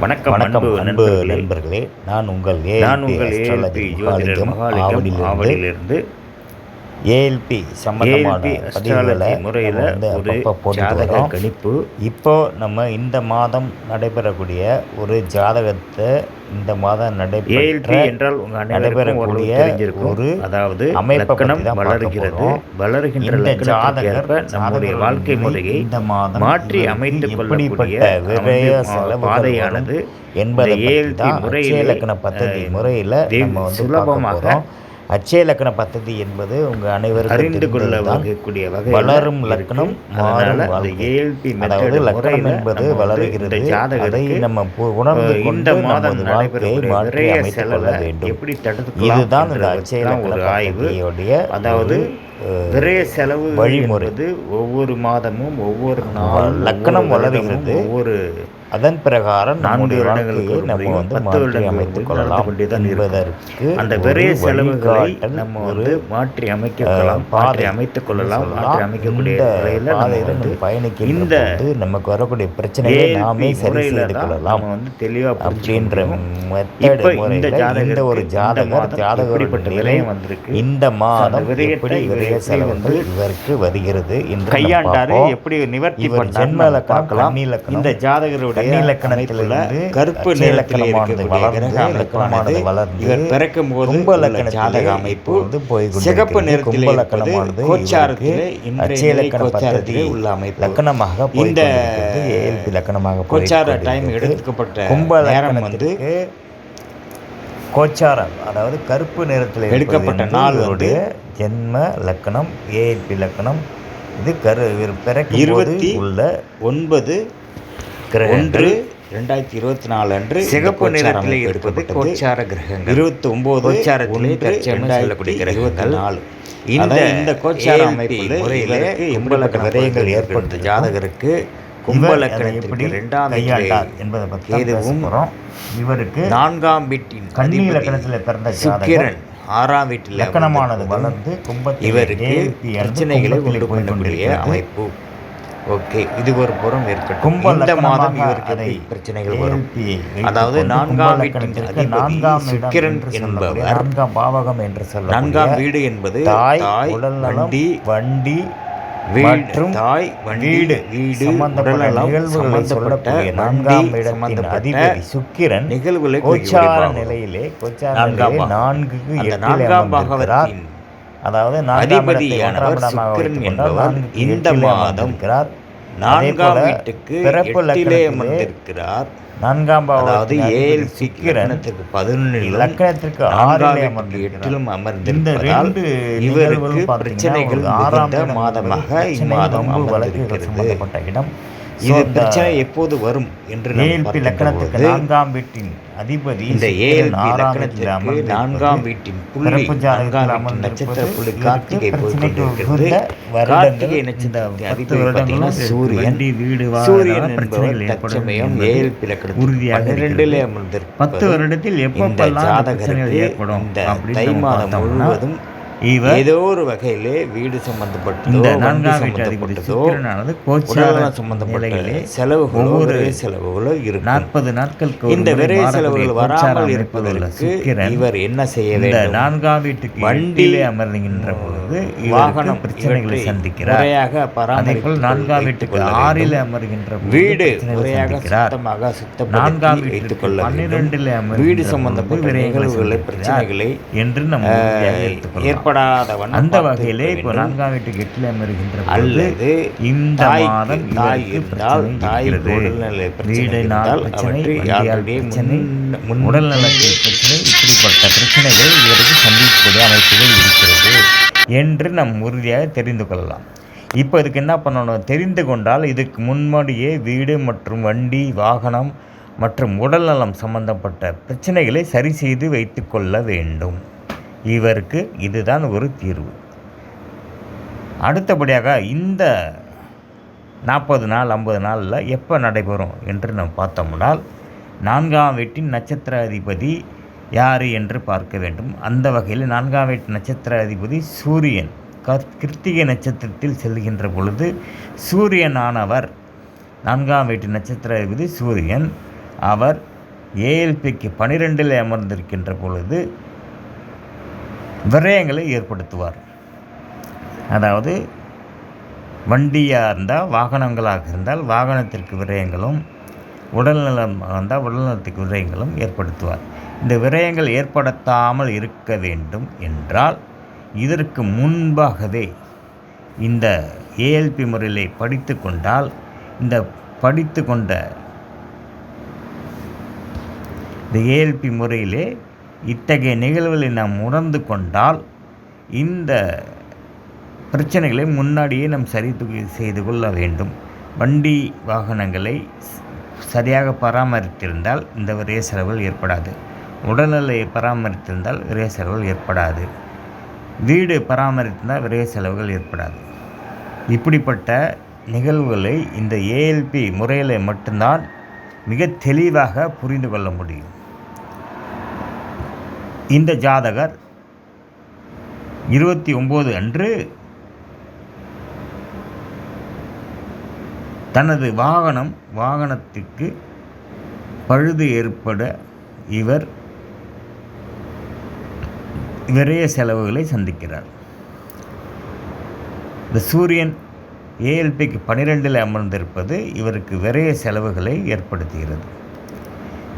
வணக்கம் வணக்கம் அன்பு நண்பர்களே. நான் உங்கள் நான் உங்கள் ஏஎல்பி ஜோதிடர் மகாலிங்கம் ஆவடியிலிருந்து ஏஎல்பி சம்பந்தமான ஏஎல்பி பதிவுகளை முறையில் வந்து ஜாதக கணிப்பு. இப்போ நம்ம இந்த மாதம் நடைபெறக்கூடிய ஒரு ஜாதகத்தை இந்த மாதம் ஏஎல்பி நடைபெற்ற என்றால் நடைபெறக்கூடிய ஒரு அதாவது அமைப்பை பத்தி லக்கணம் தான் பார்க்க வளர்கிறது. வளர்கின்ற ஜாதகர் நம்முடைய வாழ்க்கை முறையை இந்த மாதம் மாற்றி அமைத்துக் கொள்ளக்கூடிய விரய பாதையானது. என்பதை முறையிலே, அச்சய இலக்கண அஹ், முறையில் நம்ம வந்து சுலபமாக அச்சய லக்கண பத்ததி என்பது உங்கள் அனைவரும் அறிந்து கொள்ள வகைக்கூடிய வகை வளரும் லக்கணம் மாறும் ஏஎல்பி அதாவது லக்கணம் என்பது வளருகிறது. அதை நம்ம உணர்ந்து கொண்டு மாதம் வாழ்க்கையை மாற்றி அமைத்துக் கொள்ள வேண்டும். எப்படி தடுத்து இதுதான் இந்த அச்சய லக்கண ஆய்வுடைய அதாவது விரைய செலவு வழிமுறை. ஒவ்வொரு மாதமும் ஒவ்வொரு நாள் லக்கணம் வளருகிறது. ஒவ்வொரு அதன் பிரகாரம் நான்கு வருடங்களுக்கு நம்ம வந்து பத்து வருடங்களுக்கு கொள்ளலாம். என்பதற்கு அந்த விரய செலவுகளை நம்ம ஒரு வந்து மாற்றி அமைக்கலாம் பாதை மாற்றி அமைத்துக் கொள்ளலாம். மாற்றி அமைக்கக்கூடிய இந்த முறையில் நம்ம வந்து நம்ம பயணிக்கின்ற இந்த நமக்கு வரக்கூடிய பிரச்சனைகளை ALP நாமே சரி செய்து கொள்ளலாம் வந்து தெளிவா அப்படின்ற மெத்தட் இந்த முறையில் இந்த ஜாதகருக்கு ஒரு ஜாதகர் எப்படிப்பட்ட விரயம் வந்திருக்கு இந்த மாதம் எப்படி விரய செலவுகள் வந்து இவருக்கு வருகிறது என்று கையாண்டாரு. எப்படி நிவர்த்தி இவர் பண்ணாரு ஜென்ம நம்ம இலக்கணம், பார்க்கலாம் இந்த ஜாதகருடைய அமைப்புல கருப்பு இலக்கணமானது இருக்கக்கூடிய வளர்ந்து, இலக்கணமானது இவர் பிறக்கும் போது கும்ப ஜாதக அமைப்பு போய். சிகப்பு நிறத்தில் கும்ப இருப்பது லக்கணமானது கோச்சாரத்திலே இவருக்கு இன்றைய அச்சய நிலை இலக்கண கோச்சாரத்திலே பദ്ധதி உள்ள அமைப்பு லக்கணமாக இந்த லக்கணமாக கோச்சார டைம் கொண்டிருக்கிறது. எடுக்கப்பட்ட கும்ப நேரம் வந்து கோச்சாரம் அதாவது கருப்பு நிறத்தில் எடுக்கப்பட்ட இருப்பது நாள் இவருடைய ஜென்ம லக்கணம் ஏஎல்பி லக்கணம் இது கரு இவர் போது இருபத்தி உள்ள ஒன்பது ஒன்று ரெண்டாயிரத்தி இருபத்தி நாலு அன்று சிகப்பு கோச்சார நிறத்தில் அமைப்பு இருப்பது. கோச்சார கிரகங்கள் இருபத்தி ஒன்பது கோச்சாரத்திலே ஒன்று தற்சமயம் சொல்லக்கூடிய ரெண்டாயிரத்தி இருபத்தி கிரகங்கள். நாலு இந்த இந்த கோச்சார ALP அமைப்பில் முறையிலே கும்பலக்கண விரயங்கள் ஏற்படுத்த ஜாதகருக்கு கும்ப இவர் அதை லக்கணத்திற்கு எப்படி இரண்டாம் கையாண்டார் என்பதை பற்றி போறோம். இவருக்கு நான்காம் வீட்டின் கன்னி அதிபதி லக்கணத்தில் பிறந்த சுக்கிரன் ஆறாம் வீட்டில் லக்கணமானது வளர்ந்து இவருக்கு பிரச்சனைகளை உண்டு கொண்டிருக்கிறது. அமைப்பு ஓகே இது ஒரு புறம் இருக்கட்டும். இந்த மாதம் இவருக்கு பிரச்சனைகள் வரும்? அதாவது நான்காம் வீட்டின் நான்காம் சுக்கிரன் என்பவர். நான்காம் பாவகம் என்று நான்காம் சொல்லக்கூடிய வீடு என்பது தாய் வண்டி வண்டி மற்றும் தாய் வீடு வீடு நிகழ்வுகளை சொல்லக்கூடிய நான்காம் இடத்தின் அதிபதி சுக்கிரன் நிகழ்வுகளை கோச்சார நிலையிலே கோச்சார நான்காம். நான்குக்கு நான்காம் பாகவத்தின் அதாவது அதிபதியானவர் என்பவர் இந்த மாதம் அமர்ந்திருக்கிறார். நான்காம் வீட்டுக்கு பிறப்பு அமர்ந்திருக்கிறார். நான்காம் அதாவது ஏழு சுக்கிரன் லக்கணத்திற்கு பதினொன்றிலும் லக்கணத்திற்கு நான்காம் ஆறிலே வீட்டுக்கு அமர்ந்திருக்கிறார். எட்டிலும் அமர்ந்திருப்பதால் இவருக்கு பிரச்சனைகள் ஆறாம் மாதமாக இம்மாதம் அமர்ந்திருக்கிறது. இடம். இது பிரச்சனை எப்போது வரும் என்று ஏஎல்பி லக்கணத்துக்கு நான்காம் வீட்டின் அதிபதி இந்த ஏஎல்பி லக்கணத்திற்கு நான்காம் வீட்டின் புள்ளி நான்காம் நட்சத்திர புள்ளி கார்த்திகை போய் பிரச்சனைக்கு கொண்டிருக்கிறது உகந்த வருடங்கள். கார்த்திகை இந்த நட்சத்திரத்தின் பத்து அதிபதி வருடங்களும் பார்த்தீங்கன்னா சூரியன் வண்டி, வீடு, சூரியன் என்பவர் ஏற்படும் தற்சமயம் என்பது ஏஎல்பி லக்கணத்தில் உறுதியாக பன்னிரெண்டிலே. அமர்ந்திருப்பது பத்து வருடத்தில் பிரச்சனைகள் ஜாதகருக்கு ஏற்படும் இந்த தை மாதம் முழுவதும் இவர் ஏதோ ஒரு வகையிலே வீடு சம்பந்தப்பட்டதோ நான்காம் சம்பந்தப்பட்டதோ உடல்நலம் சம்பந்தப்பட்ட செலவுகளோ விரை செலவுகளோ இருக்கும். நாற்பது நாட்களுக்கு இந்த விரை செலவுகள் வராமல் இருப்பதற்கு இவர் என்ன செய்ய வேண்டும்? நான்காம் வீட்டுக்கு வண்டி, வண்டியிலே அமர்ந்துகின்ற பொழுது வாகனம் இவருக்கு பிரச்சனைகளை சந்திக்கிறார். முறையாக போல் நான்காம் வீட்டுக்கு ஆறில். அமர்கின்ற வீடு முறையாக சுத்தமாக நான்காம் சுத்தப்படுத்தி வைத்துக் வீட்டுக்கு பன்னிரெண்டில் அமர்கின்ற வீடு சம்பந்தப்பட்ட சந்திக்கிறார் பிரச்சனைகளை என்று நம்ம வண்ணம் அந்த வகையிலே இப்போ. நான்காம் வீட்டுக்கு எட்டில் பொழுது அல்லது இந்த மாதம் தாய் இருந்தால் இருக்கிறது. உடல்நிலை பிரச்சனை வீடு நாள் இருந்தால் பிரச்சனை உடல்நலத்தில் பிரச்சனை இப்படிப்பட்ட பிரச்சனைகள் இவருக்கு சந்திக்கக்கூடிய அமைப்புகள் இருக்கிறது என்று நம் உறுதியாக தெரிந்து கொள்ளலாம். இப்போ இதுக்கு என்ன பண்ணணும்? தெரிந்து கொண்டால் இதுக்கு முன்னாடியே வீடு மற்றும் வண்டி வாகனம் மற்றும் உடல்நலம் சம்பந்தப்பட்ட பிரச்சனைகளை சரி செய்து வைத்துக்கொள்ள வேண்டும். இவருக்கு இதுதான் ஒரு தீர்வு. அடுத்தபடியாக இந்த நாற்பது நாள் ஐம்பது நாளில் எப்போ நடைபெறும் என்று நாம் பார்த்தோம்னால் நான்காம் வீட்டின் நட்சத்திர அதிபதி யார் என்று பார்க்க வேண்டும். அந்த வகையில் நான்காம் வீட்டு நட்சத்திர அதிபதி சூரியன் கர் கிருத்திகை நட்சத்திரத்தில் செல்கின்ற பொழுது சூரியனானவர் நான்காம் வீட்டு நட்சத்திர அதிபதி சூரியன் அவர் ஏஎல்பிக்கு பனிரெண்டில் அமர்ந்திருக்கின்ற பொழுது விரயங்களை ஏற்படுத்துவார். அதாவது வண்டியாக இருந்தால் வாகனங்களாக இருந்தால் வாகனத்திற்கு விரயங்களும் உடல்நலம் இருந்தால் உடல்நலத்துக்கு விரயங்களும் ஏற்படுத்துவார். இந்த விரயங்கள் ஏற்படுத்தாமல் இருக்க வேண்டும் என்றால் இதற்கு முன்பாகவே இந்த ஏஎல்பி முறையிலே படித்து கொண்டால் இந்த படித்து கொண்ட இந்த ஏஎல்பி முறையிலே இத்தகைய நிகழ்வுகளை நாம் உணர்ந்து கொண்டால் இந்த பிரச்சனைகளை முன்னாடியே நாம் சரி செய்து கொள்ள வேண்டும். வண்டி வாகனங்களை சரியாக பராமரித்திருந்தால் இந்த விரைய செலவுகள் ஏற்படாது. உடல்நிலையை பராமரித்திருந்தால் விரைய செலவுகள் ஏற்படாது. வீடு பராமரித்திருந்தால் விரைய செலவுகள் ஏற்படாது. இப்படிப்பட்ட நிகழ்வுகளை இந்த ஏஎல்பி முறையில் மட்டும்தான் மிக தெளிவாக புரிந்து கொள்ள முடியும். இந்த ஜாதகர் இருபத்தி ஒம்பது அன்று தனது வாகனம் வாகனத்திற்கு பழுது ஏற்பட இவர் விரைய செலவுகளை சந்திக்கிறார். இந்த சூரியன் ஏஎல்பிக்கு பன்னிரெண்டில் அமர்ந்திருப்பது இவருக்கு விரைய செலவுகளை ஏற்படுத்துகிறது.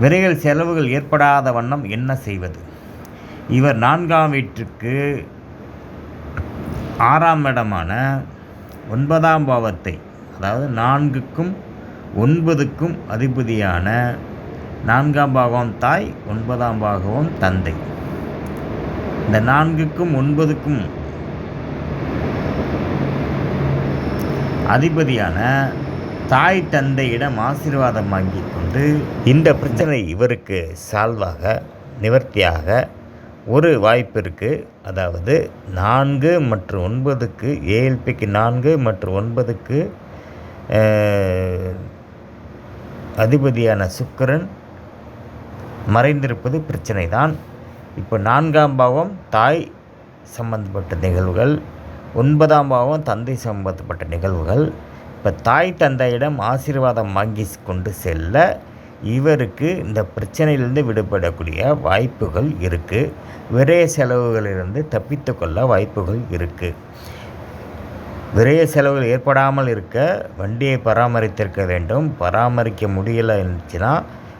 விரைகள் செலவுகள் ஏற்படாத வண்ணம் என்ன செய்வது? இவர் நான்காம் வீட்டிற்கு ஆறாம் இடமான ஒன்பதாம் பாவத்தை அதாவது நான்குக்கும் ஒன்பதுக்கும் அதிபதியான நான்காம் பாகம் தாய் ஒன்பதாம் பாகம் தந்தை. இந்த நான்குக்கும் ஒன்பதுக்கும் அதிபதியான தாய் தந்தையிடம் ஆசீர்வாதம் வாங்கி கொண்டு இந்த பிரச்சனை இவருக்கு சால்வாக நிவர்த்தியாக ஒரு வாய்ப்பு இருக்குது அதாவது நான்கு மற்றும் ஒன்பதுக்கு ஏஎல்பிக்கு நான்கு மற்றும் ஒன்பதுக்கு அதிபதியான சுக்கிரன் மறைந்திருப்பது பிரச்சனை தான் இப்போ நான்காம் பாவம் தாய் சம்பந்தப்பட்ட நிகழ்வுகள் ஒன்பதாம் பாவம் தந்தை சம்பந்தப்பட்ட நிகழ்வுகள். இப்போ தாய் தந்தையிடம் ஆசீர்வாதம் வாங்கி கொண்டு செல்ல இவருக்கு இந்த பிரச்சனையிலிருந்து விடுபடக்கூடிய வாய்ப்புகள் இருக்குது விரைய செலவுகளிலிருந்து தப்பித்து கொள்ள வாய்ப்புகள் இருக்குது விரைய செலவுகள் ஏற்படாமல் இருக்க வண்டியை பராமரித்திருக்க வேண்டும். பராமரிக்க முடியலை இருந்துச்சுன்னா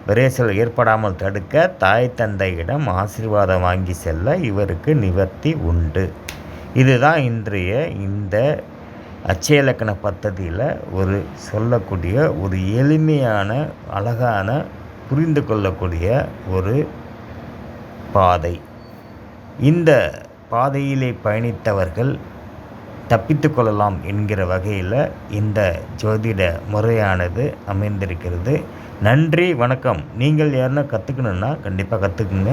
விரைய செலவு ஏற்படாமல் தடுக்க தாய் தந்தையிடம் ஆசீர்வாதம் வாங்கி செல்ல இவருக்கு நிவர்த்தி உண்டு. இதுதான் இன்றைய இந்த அச்சயலக்கண பத்ததியில் ஒரு சொல்லக்கூடிய ஒரு எளிமையான அழகான புரிந்து கொள்ளக்கூடிய ஒரு பாதை. இந்த பாதையிலே பயணித்தவர்கள் தப்பித்து கொள்ளலாம் என்கிற வகையில் இந்த ஜோதிட முறையானது அமைந்திருக்கிறது. நன்றி வணக்கம். நீங்கள் யாருன்னா கற்றுக்கணுன்னா கண்டிப்பாக கற்றுக்குங்க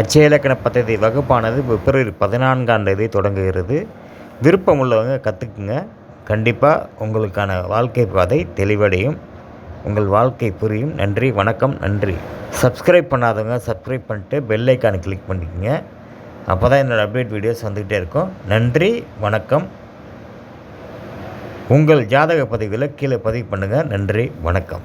அச்சயலக்கண பத்ததி வகுப்பானது பிப்ரவரி பதினான்காம் தேதி தொடங்குகிறது. விருப்பம் உள்ளவங்க கற்றுக்குங்க கண்டிப்பாக உங்களுக்கான வாழ்க்கை பாதை தெளிவடையும். உங்கள் வாழ்க்கை புரியும். நன்றி வணக்கம் நன்றி. சப்ஸ்கிரைப் பண்ணாதவங்க சப்ஸ்கிரைப் பண்ணிட்டு பெல் ஐக்கானை கிளிக் பண்ணிக்கோங்க. அப்போ தான் என்னோடய அப்டேட் வீடியோஸ் வந்துக்கிட்டே இருக்கும். நன்றி வணக்கம். உங்கள் ஜாதக பதிவில் கீழே பதிவு பண்ணுங்கள் நன்றி வணக்கம்.